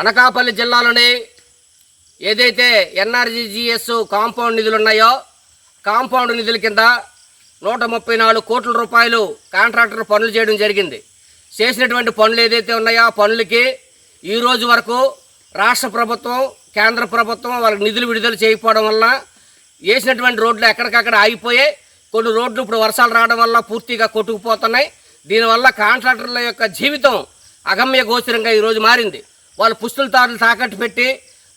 అనకాపల్లి జిల్లాలోని ఏదైతే ఎన్ఆర్జీజీఎస్ కాంపౌండ్ నిధులు ఉన్నాయో కాంపౌండ్ నిధుల కింద నూట ముప్పై నాలుగు కోట్ల రూపాయలు కాంట్రాక్టర్ పనులు చేయడం జరిగింది. చేసినటువంటి పనులు ఏదైతే ఉన్నాయో ఆ పనులకి ఈ రోజు వరకు రాష్ట్ర ప్రభుత్వం కేంద్ర ప్రభుత్వం వాళ్ళకి నిధులు విడుదల చేయకపోవడం వల్ల వేసినటువంటి రోడ్లు ఎక్కడికక్కడ ఆగిపోయాయి కొన్ని రోడ్లు ఇప్పుడు వర్షాలు రావడం వల్ల పూర్తిగా కొట్టుకుపోతున్నాయి. దీనివల్ల కాంట్రాక్టర్ల యొక్క జీవితం అగమ్య గోచరంగా ఈరోజు మారింది. వాళ్ళు పుస్తులతారులు తాకట్టు పెట్టి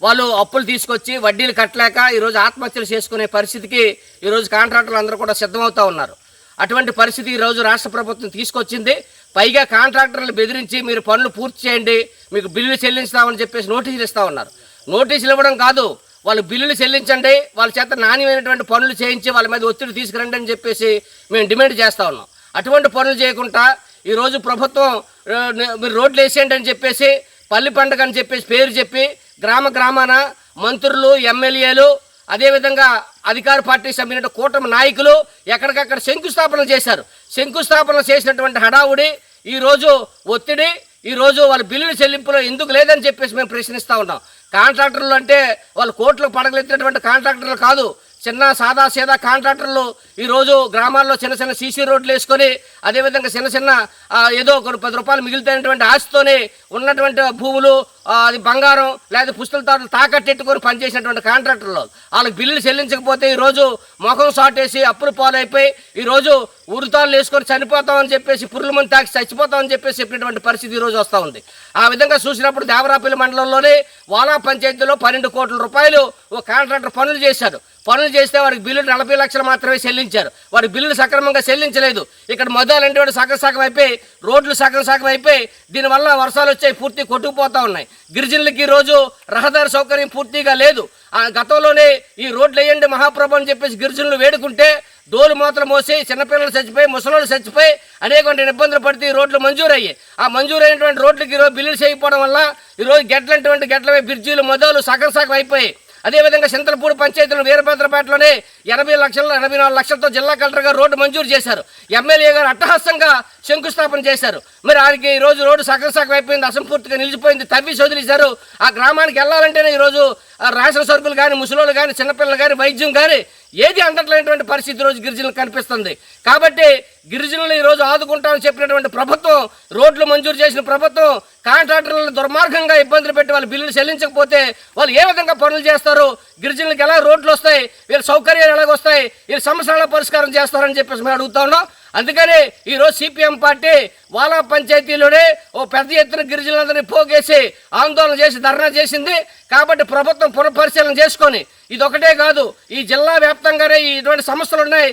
వాళ్ళు అప్పులు తీసుకొచ్చి వడ్డీలు కట్టలేక ఈరోజు ఆత్మహత్యలు చేసుకునే పరిస్థితికి ఈరోజు కాంట్రాక్టర్లు అందరూ కూడా సిద్ధమవుతూ ఉన్నారు. అటువంటి పరిస్థితి ఈరోజు రాష్ట్ర ప్రభుత్వం తీసుకొచ్చింది. పైగా కాంట్రాక్టర్లు బెదిరించి మీరు పనులు పూర్తి చేయండి మీకు బిల్లులు చెల్లిస్తామని చెప్పేసి నోటీసులు ఇస్తూ ఉన్నారు. నోటీసులు ఇవ్వడం కాదు వాళ్ళు బిల్లులు చెల్లించండి వాళ్ళ చేత నాణ్యమైనటువంటి పనులు చేయించి వాళ్ళ మీద ఒత్తిడి తీసుకురండి అని చెప్పేసి మేము డిమాండ్ చేస్తా ఉన్నాం. అటువంటి పనులు చేయకుండా ఈరోజు ప్రభుత్వం మీరు రోడ్లు వేసేయండి అని చెప్పేసి పల్లి పండుగ అని చెప్పేసి పేరు చెప్పి గ్రామ గ్రామాన మంత్రులు ఎమ్మెల్యేలు అదేవిధంగా అధికార పార్టీ సంబంధించిన కూటమి నాయకులు ఎక్కడికక్కడ శంకుస్థాపన చేశారు. శంకుస్థాపన చేసినటువంటి హడావుడి ఈరోజు ఒత్తిడి ఈరోజు వాళ్ళ బిల్లుల చెల్లింపులో ఎందుకు లేదని చెప్పేసి మేము ప్రశ్నిస్తూ ఉన్నాం. కాంట్రాక్టర్లు అంటే వాళ్ళు కోట్లు పడగలెత్తినటువంటి కాంట్రాక్టర్లు కాదు చిన్న సాదా సీదా కాంట్రాక్టర్లు ఈరోజు గ్రామాల్లో చిన్న చిన్న సీసీ రోడ్లు వేసుకొని అదేవిధంగా చిన్న చిన్న ఏదో ఒక పది రూపాయలు మిగులుతున్నటువంటి ఆశతోనే ఉన్నటువంటి భూములు అది బంగారం లేదా పుస్తల తాటలు తాకట్టెట్టుకొని పనిచేసినటువంటి కాంట్రాక్టర్లు. వాళ్ళకి బిల్లులు చెల్లించకపోతే ఈరోజు ముఖం సాటేసి అప్పులు పాలైపోయి ఈరోజు ఉరితాళ్ళు వేసుకొని చనిపోతామని చెప్పేసి పురుల మంది తాకి చచ్చిపోతామని చెప్పేసి చెప్పినటువంటి పరిస్థితి ఈరోజు వస్తూ ఉంది. ఆ విధంగా చూసినప్పుడు దేవరాపల్లి మండలంలోనే వాలా పంచాయతీలో పన్నెండు కోట్ల రూపాయలు ఒక కాంట్రాక్టర్ పనులు చేశారు. పనులు చేస్తే వారికి బిల్లులు నలభై లక్షలు మాత్రమే చెల్లి చెల్లించారు. వారి బిల్లులు సక్రమంగా చెల్లించలేదు. ఇక్కడ మొదలంటే వాడు సగం సగం అయిపోయి రోడ్లు సగం సగం అయిపోయి దీనివల్ల వర్షాలు వచ్చాయి పూర్తి కొట్టుకుపోతా ఉన్నాయి. గిరిజనులకి ఈ రోజు రహదారి సౌకర్యం పూర్తిగా లేదు. ఆ గతంలోనే ఈ రోడ్లు వేయండి మహాప్రభు అని చెప్పేసి గిరిజనులు వేడుకుంటే డోలు మాత్రం మోసి చిన్నపిల్లలు చచ్చిపోయి ముసలోళ్ళు చచ్చిపోయి అనేక ఇబ్బందులు పడితే ఈ రోడ్లు మంజూరయ్యాయి. ఆ మంజూరైనటువంటి రోడ్లకి ఈరోజు బిల్లులు చేయకపోవడం వల్ల ఈరోజు గెట్లంటువంటి గెట్లపై బ్రిడ్జీలు మొదలు సగం సగం అయిపోయాయి. అదేవిధంగా సింతలపూడి పంచాయతీలో వీరభద్రపేటలోనే ఎనభై లక్షల ఎనభై నాలుగు లక్షలతో జిల్లా కలెక్టర్ గారు రోడ్డు మంజూరు చేశారు. ఎమ్మెల్యే గారు అట్టహాసంగా శంకుస్థాపన చేశారు. మరి ఆయనకి ఈ రోజు రోడ్డు సగం సగం అయిపోయింది అసంపూర్తిగా నిలిచిపోయింది. తవ్వి వదిలేశారు ఆ గ్రామానికి వెళ్ళాలంటేనే ఈరోజు ఆ రేషన్ సరుకులు కానీ ముసలోళ్ళు కానీ చిన్నపిల్లలు కానీ వైద్యం కానీ ఏది అందట్లేనటువంటి పరిస్థితి రోజు గిరిజనులకు కనిపిస్తుంది. కాబట్టి గిరిజనులు ఈరోజు ఆదుకుంటామని చెప్పినటువంటి ప్రభుత్వం రోడ్లు మంజూరు చేసిన ప్రభుత్వం కాంట్రాక్టర్లను దుర్మార్గంగా ఇబ్బందులు పెట్టి వాళ్ళు బిల్లులు చెల్లించకపోతే వాళ్ళు ఏ విధంగా పనులు చేస్తారు? గిరిజనులకు ఎలా రోడ్లు వస్తాయి? వీళ్ళ సౌకర్యాలు ఎలాగొస్తాయి? వీళ్ళ సమస్యల పరిష్కారం చేస్తారని చెప్పేసి మేము అడుగుతా ఉన్నాం. అందుకని ఈరోజు సిపిఎం పార్టీ వాలా పంచాయతీలోనే ఓ పెద్ద ఎత్తున గిరిజనులందరినీ పోగేసి ఆందోళన చేసి ధర్నా చేసింది. కాబట్టి ప్రభుత్వం పునఃపరిశీలన చేసుకొని ఇదొకటే కాదు ఈ జిల్లా వ్యాప్తంగానే ఈ ఇటువంటి సమస్యలు ఉన్నాయి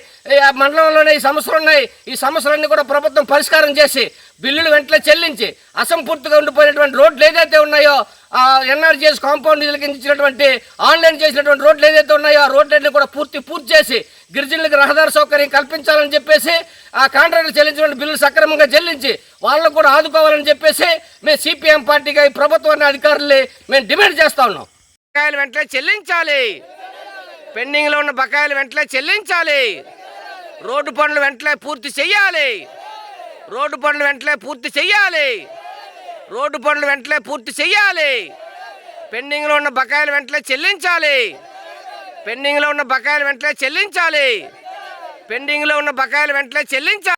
మండలంలోనే ఈ సమస్యలు ఉన్నాయి. ఈ సమస్యలన్నీ కూడా ప్రభుత్వం పరిష్కారం చేసి బిల్లులు వెంటనే చెల్లించి అసంపూర్తిగా ఉండిపోయినటువంటి రోడ్లు ఏదైతే ఉన్నాయో ఆ ఎన్ఆర్జీఎస్ కాంపౌండ్ నిధులకి ఇచ్చినటువంటి ఆన్లైన్ చేసినటువంటి రోడ్లు ఏదైతే ఉన్నాయో ఆ రోడ్లన్నీ కూడా పూర్తి పూర్తి చేసి గిరిజనులకు రహదారి సౌకర్యం కల్పించాలని చెప్పేసి ఆ కాంట్రాక్టులు చెల్లించినటువంటి బిల్లులు సక్రమంగా చెల్లించి వాళ్ళను కూడా ఆదుకోవాలని చెప్పేసి మేము సిపిఎం పార్టీగా ఈ ప్రభుత్వాన్ని అధికారుల్ని మేము డిమాండ్ చేస్తా ఉన్నాం. బకాయిలు వెంటనే చెల్లించాలి. పెండింగ్లో ఉన్న బకాయిలు వెంటనే చెల్లించాలి. రోడ్డు పనులు వెంటనే పూర్తి చేయాలి రోడ్డు పనులు వెంటనే పూర్తి చేయాలి రోడ్డు పనులు వెంటనే పూర్తి చేయాలి పెండింగ్లో ఉన్న బకాయిలు వెంటనే చెల్లించాలి. పెండింగ్లో ఉన్న బకాయిలు వెంటనే చెల్లించాలి. పెండింగ్లో ఉన్న బకాయిలు వెంటనే చెల్లించాలి.